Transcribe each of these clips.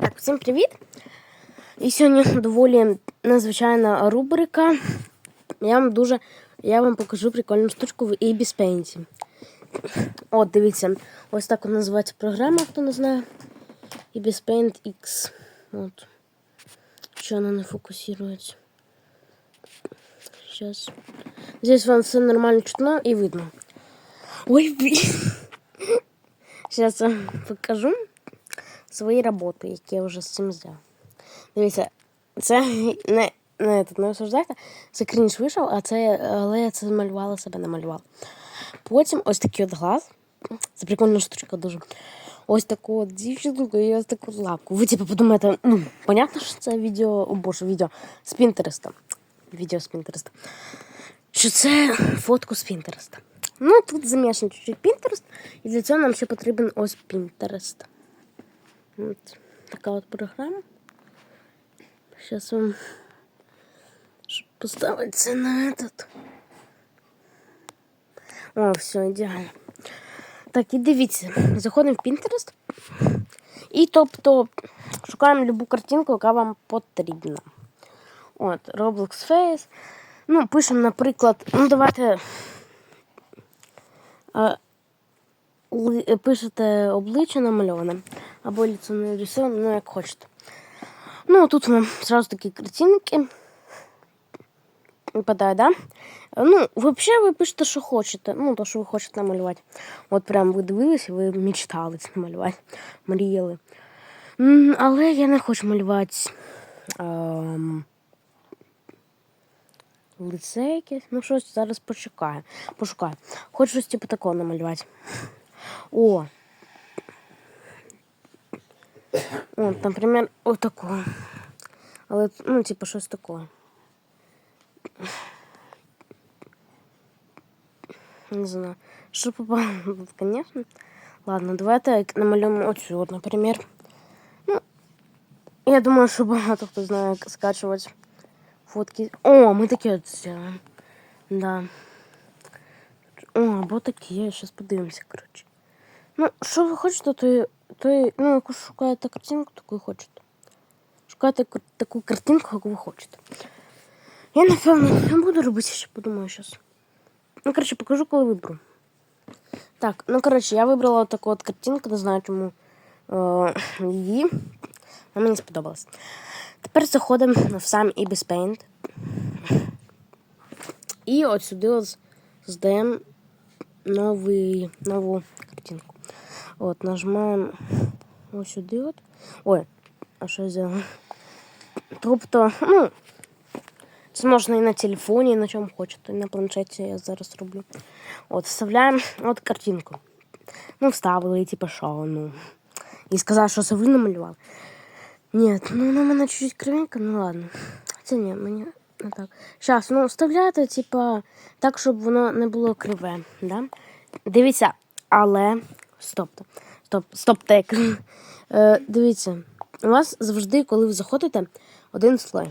Так, всім привіт! І сьогодні доволі незвичайна рубрика. Я вам дуже я вам покажу прикольну штучку в Ibis Paint. От, дивіться, ось так вона називається програма, хто не знає. Ibis Paint X. От. Що вона не фокусується. Сейчас. Здесь вам все нормально чутно и видно. Ой, блин. Сейчас покажу свої роботи, які я вже з цим зробив. Дивіться, це не, не, тут не осуждайте, це крінж вийшов, а це, але я це малювала, себе намалювала. Потім ось такий от глаз. Це прикольна штучка дуже. Ось таку от дівчинку і ось таку лапку. Ви типу подумаєте, ну, понятно, що це відео, о боже, відео з Пінтереста. Відео з Пінтереста. Що це фотку з Пінтереста. Ну, тут замішаний чуть-чуть Пінтерест, і для цього нам ще потрібен ось Пінтерест. Вот такая вот программа. Сейчас вам щоб поставити на этот. О, все, ідеально. Так, і дивіться, заходимо в Pinterest. І тобто шукаємо любу картинку, яка вам потрібна. От, Roblox Face. Ну, пишемо, наприклад, ну давайте. Пишете обличчя намальоване або ліцо не рисоване, ну як хочете. Ну, тут вам сразу такі картинки випадає, да? Ну, взагалі ви пишете, що хочете. Ну, то, що ви хочете намалювати. От прям ви дивилися, ви мечтали це намалювати, мріяли. Але я не хочу малювати ем, лице якесь. Ну, щось зараз почекаю. Пошукаю. Хочу щось типу такого намалювати. О. От, наприклад, отакого. Але, ну, типу, щось такого. Не знаю. Що попало тут, конечно. Ладно, давайте намалюємо оцю, от, наприклад. Ну, я думаю, що багато хто знає, як скачувати фотки. О, ми такі от зробимо. Да. О, або такі, я зараз подивимося, коротше. Ну, що ви хочете, то, і- то і- ну, яку шукаєте картинку, таку і хочете. Шукайте таку картинку, яку ви хочете. Я, напевно, не буду робити, ще подумаю зараз. Ну, коротше, покажу, коли виберу. Так, ну, коротше, я вибрала таку от картинку, не знаю, чому е, її. Вона мені сподобалась. Тепер заходимо в сам Ibis Paint. І от сюди от здаємо нову картинку. От, нажимаємо ось сюди от. Ой, а що взяла? Тобто, ну, це можна і на телефоні, і на чому хочете. І на планшеті я зараз роблю. От, вставляємо от картинку. Ну, вставили, і типу, що, ну. І сказав, що це ви намалювали. Ні, ну в мене чуть-чуть кривенька, ну ладно. Це ні, мені не так. Щас, ну вставляйте, типа, так, щоб воно не було криве. Да? Дивіться, але. Стоп. Стоп, стоп, тек. Е, дивіться, у вас завжди, коли ви заходите, один слой.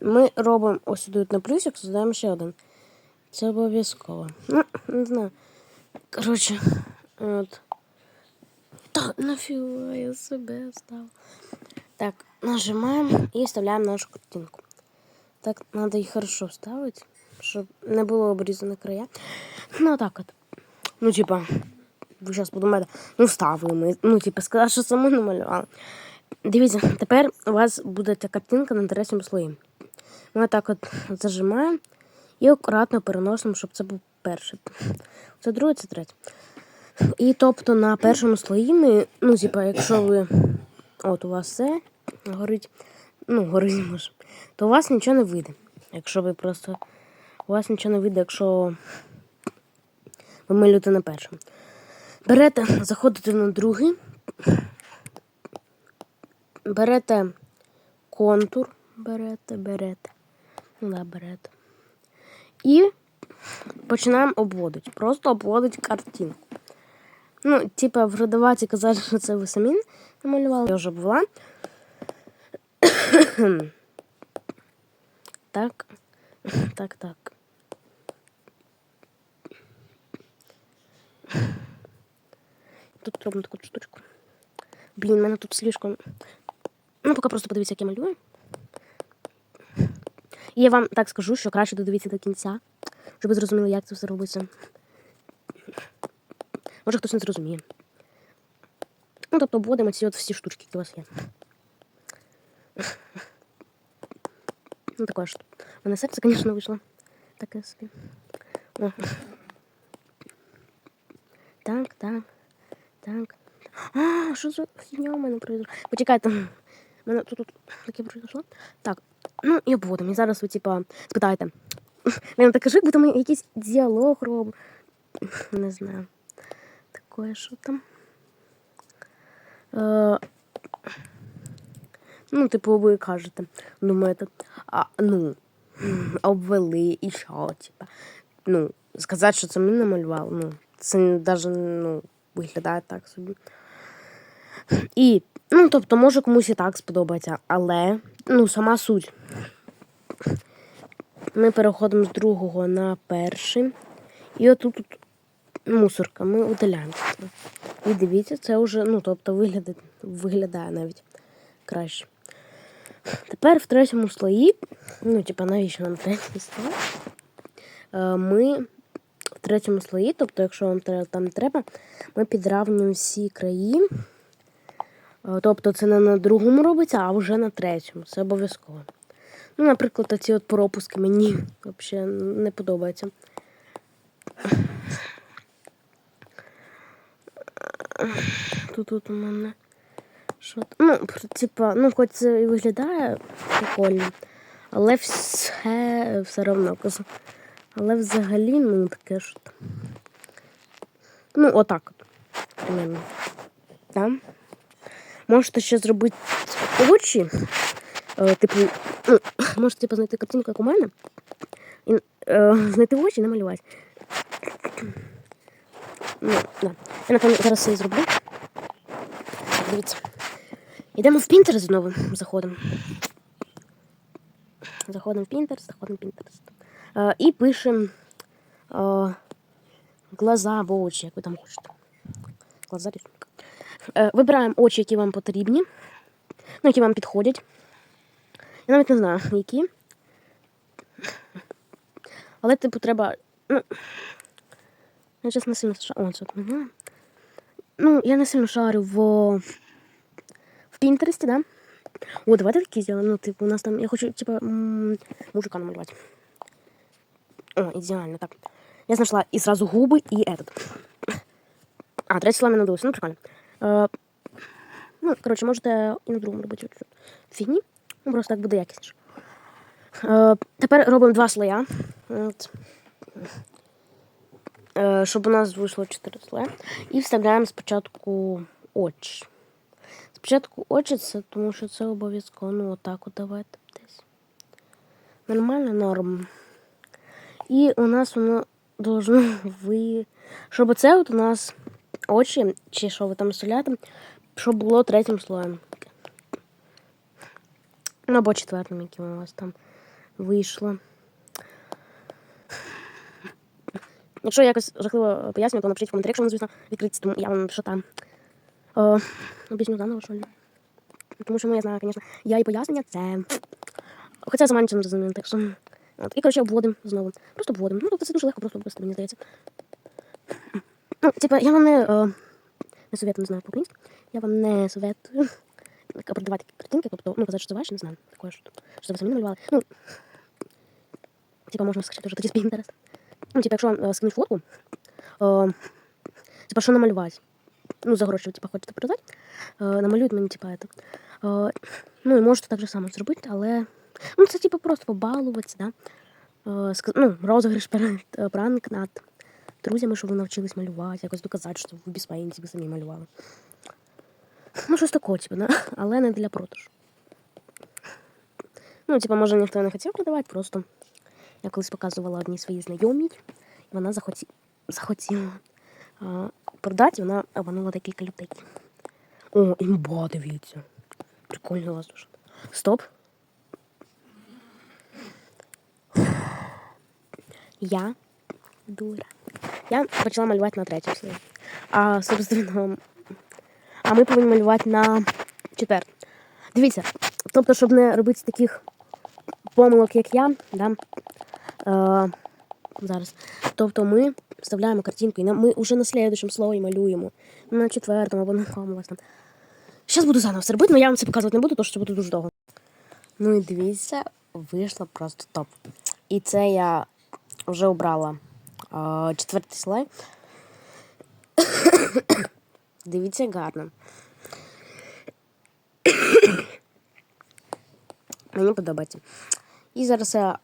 Ми робимо ось сюди на плюсик, додаємо ще один. Це обов'язково. Ну, не знаю. Коротше, от. Та нафіга я себе став. Так, нажимаємо і вставляємо нашу картинку. Так, треба їх хорошо вставити, щоб не було обрізано края. Ну, так от. Ну, типа, ви зараз подумаєте, ну вставили ми. Ну, типа, сказали, що саму намалювали. Дивіться, тепер у вас буде ця картинка на третьому слої. Ми так от зажимаємо і акуратно переносимо, щоб це був перший. Це другий, це третій. І тобто на першому слої ми, ну, типа, якщо ви. От у вас все горить, ну, горить може, то у вас нічого не вийде. Якщо ви просто. У вас нічого не вийде, якщо ви малюєте на першому. Берете, заходите на другий, берете контур, берете, берете. Да, берете. І починаємо обводити. Просто обводити картинку. Ну, типа, в градувації казали, що це ви самі намалювали. Я вже була. так. Так, так. Тут робимо таку штучку. Блін, в тут слишком Ну, поки просто подивіться, як я малюю. Я вам так скажу, що краще додивіться до кінця, щоб ви зрозуміли, як це все робиться. Може, хтось не зрозуміє. Ну, тобто обводимо ці от всі штучки, які у вас є. Ну, такое ж. У мене серце, звісно, вийшло. Таке собі. О. Так, так. Так. А, що за фігня у мене произошло? Почекайте. У мене тут, таке произошло. Так, ну і обводимо. І зараз ви, типа, спитаєте. Він так кажи, будто ми якийсь діалог робимо. Не знаю. Такое, що там. Е, ну, типу, ви кажете, думаєте, а, ну, обвели і що, типа. Ну, сказати, що це ми намалювали, ну, це навіть, ну, виглядає так собі. І, ну, тобто, може комусь і так сподобається, але, ну, сама суть. Ми переходимо з другого на перший. І отут тут мусорка, ми удаляємо. І дивіться, це вже, ну, тобто, виглядає, виглядає навіть краще. Тепер в третьому слої, ну, типа, навіщо нам третій слой? Е, Ми третьому слої, тобто, якщо вам там треба, ми підравнюємо всі краї. Е, Тобто це не на другому робиться, а вже на третьому. Це обов'язково. Ну, наприклад, ці от пропуски мені взагалі не подобаються. Тут, тут у мене. Що ну, типа, ну, хоч це і виглядає прикольно, але все все одно. Але взагалі, ну, таке що там. Ну, отак от. Примерно. Да? Можете ще зробити очі. Е, типу, ну, можете типу, знайти картинку, як у мене. І, е, знайти очі і намалювати. Ну, да. Я напевно зараз це і зроблю. Дивіться. Йдемо в Pinterest знову заходимо. Заходимо в Pinterest, заходимо в Pinterest. І пишемо е, глаза або очі, як ви там хочете. Глаза рисунка. Е, вибираємо очі, які вам потрібні, ну, які вам підходять. Я навіть не знаю, які. Але, типу, треба. Ну, я чесно сильно шарю. О. Ну, я не сильно шарю в, в Пінтересті, да? О, давайте такі зробимо. Ну, типу, у нас там. Я хочу, типу, мужика намалювати. О, ідеально, так. Я знайшла і сразу губи, і этот. А, третій слайм не надулося. Ну, прикольно. Е, ну, коротше, можете і на другому робити фігні. Ну, просто так буде якісніше. Е, тепер робимо два слоя. От. Е, щоб у нас вийшло 4 слоя. І вставляємо спочатку очі. Спочатку очі, це тому що це обов'язково. Ну, отак от давайте десь. Нормально, норм. І у нас воно должно ви. Щоб це от у нас очі, чи що ви там соляти, щоб було третім слоєм. Ну, або четвертим, яким у вас там вийшло. Якщо я якось жахливо пояснюю, то напишіть в коментарі, якщо воно, звісно, відкриється, тому я вам напишу там. Е, об'ясню заново, що ли. Тому що, ну, я знаю, звісно, я і пояснення це. Хоча сама нічого не розумію, так що. От. І, коротше, обводимо знову. Просто обводимо. Ну, тобто це дуже легко, просто обвести, мені здається. Ну, типа, я вам не, е, не советую, не знаю по-українськи. Я вам не советую продавати картинки, тобто, ну, казати, що це ваше, не знаю. Такое, що, що це ви самі намалювали. Ну, типа, можна скачати вже тоді з Pinterest. Ну, типа, якщо е, скинуть фотку, е, типа, що намалювати? Ну, за гроші, типа, хочете продати, е, намалюють мені, типа, это. Е, ну, і можете так же само зробити, але... Ну, це, типа, просто побалуватися, да? Е, ну, розіграш е, пранк над друзями, щоб ви навчились малювати, якось доказати, що ви без паїнці ви самі малювали. Ну, щось такого, типу, да? але не для продажу. Ну, типу, може, ніхто не хотів продавати, просто я колись показувала одній своїй знайомій, і вона захоті... захотіла а, продати, вона обманула декілька людей. О, імба, дивіться. Прикольно у вас дуже. Стоп. Я дура. Я почала малювати на третьому слої. А, собственно, а ми повинні малювати на четвертому. Дивіться, тобто, щоб не робити таких помилок, як я, да, е, зараз. Тобто ми вставляємо картинку, і ми вже на слідчому слові малюємо. На четвертому або на якому там. Зараз буду заново все робити, але я вам це показувати не буду, тому що це буде дуже довго. Ну і дивіться, вийшло просто топ. І це я вже обрала е, четвертий слайд. Дивіться гарно. Мені подобається. І зараз я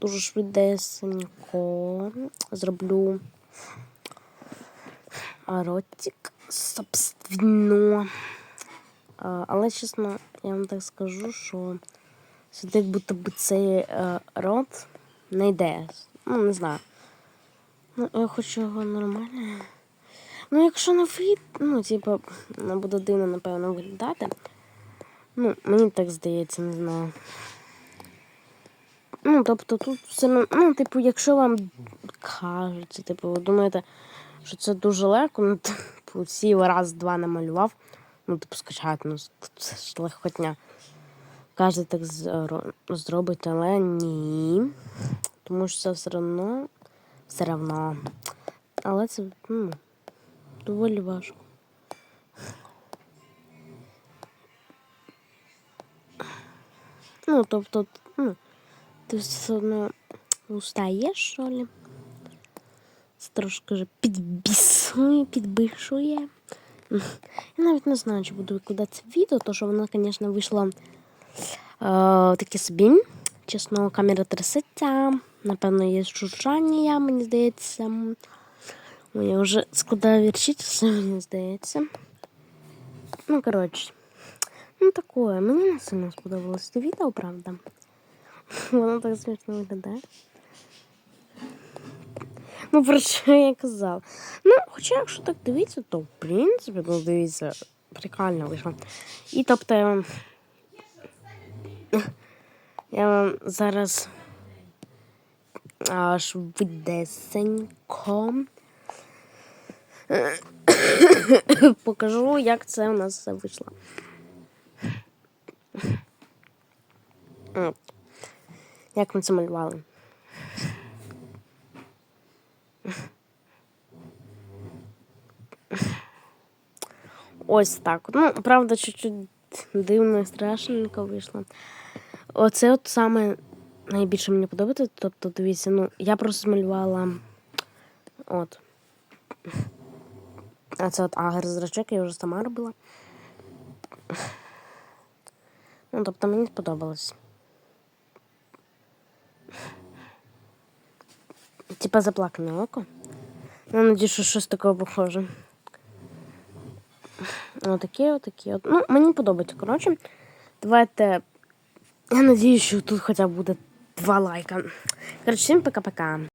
дуже швидесенько зроблю ротик, собственно. Але чесно, я вам так скажу, що сюди як будто би цей е, рот не йде. Ну, не знаю. Ну, я хочу його нормально. Ну, якщо на вид, ну, типу, буде дивно, напевно, виглядати. Ну, мені так здається, не знаю. Ну, тобто тут все ну, типу, якщо вам кажуть, типу, ви думаєте, що це дуже легко, ну, типу, всі раз-два намалював, ну, типу, скачати, ну, це ж легкотня. Кожен так зро- зробить, але ні. Тому що це все одно, все одно. Але це, ну, доволі важко. Ну, тобто, ну, ти все одно устаєш, що ли? Це трошки вже підбісує, підбишує. Я навіть не знаю, чи буду викладати це відео, тому що воно, звісно, вийшло е, таке собі. Чесно, камера трясеться. Напевно, є шуршання, мені здається. Я вже складаю вірші, мені здається. Ну, коротше. Ну, такое. Мені не сильно сподобалось це відео, правда. Воно так смішно виглядає. Ну, про що я казав. Ну, хоча, якщо так дивитися, то в принципі, ну, дивіться, прикольно вийшло. І тобто, я вам зараз а, швидесенько покажу, як це у нас все вийшло. Як ми це малювали. Ось так. Ну, правда, чуть-чуть дивно і страшненько вийшло. Оце от саме найбільше мені подобається. Тобто, дивіться, ну, я просто змалювала. От. А це от агр зрачок, я вже сама робила. Ну, тобто мені сподобалось. Типа заплакане око. Ну, надію, що щось такого похоже. Отакі, отакі. От. Ну, мені подобається. Коротше, давайте. Я надію, що тут хоча б буде два лайка. Коротше, всім пока-пока.